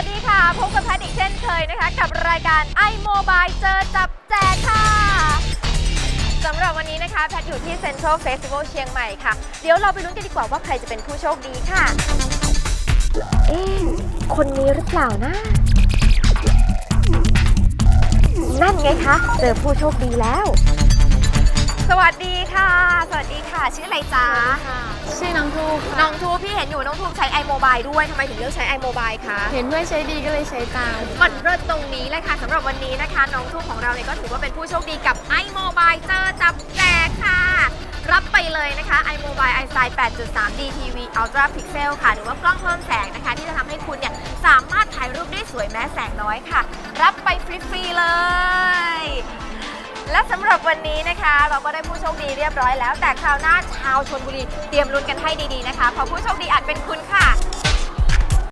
วัสดีค่ะ พบกับแพทย์อีกเช่นเคยนะคะ กับรายการ iMobile เจอจับแจกค่ะสำหรับวันนี้นะคะ แพทย์อยู่ที่ Central Festival เชียงใหม่ค่ะ เดี๋ยวเราไปลุ้นกันดีกว่าว่าใครจะเป็นผู้โชคดีค่ะ เอ๊ะคนนี้หรือเปล่านะ นั่นไงคะ เจอผู้โชคดีแล้ว สวัสดีค่ะ สวัสดีค่ะ ชื่ออะไรจ๊ะ น้องทูกน้องทูพี่เห็นอยู่น้องทูใช้ iMobile ด้วยทำไมถึงเลือกใช้ iMobile คะ เห็นเพื่อนใช้ดีก็เลยใช้ตาม มันเริ่มตรงนี้เลยค่ะสำหรับวันนี้นะคะ น้องทูของเราเนี่ยก็ถือว่าเป็นผู้โชคดีกับ iMobile เจอจับแจกค่ะ รับไปเลยนะคะ iMobile iSight 8.3 DTV Ultra Pixel ค่ะ หรือว่ากล้องเพิ่มแสงนะคะ ที่จะทำให้คุณเนี่ยสามารถถ่ายรูปได้สวยแม้แสงน้อยค่ะ รับไปฟรีๆเลย และสำหรับวันนี้นะคะ เราก็ได้ผู้โชคดีเรียบร้อยแล้ว แต่คราวหน้าชาวชนบุรีเตรียมลุ้นกันให้ดีๆนะคะเพราะผู้โชคดีอาจเป็นคุณ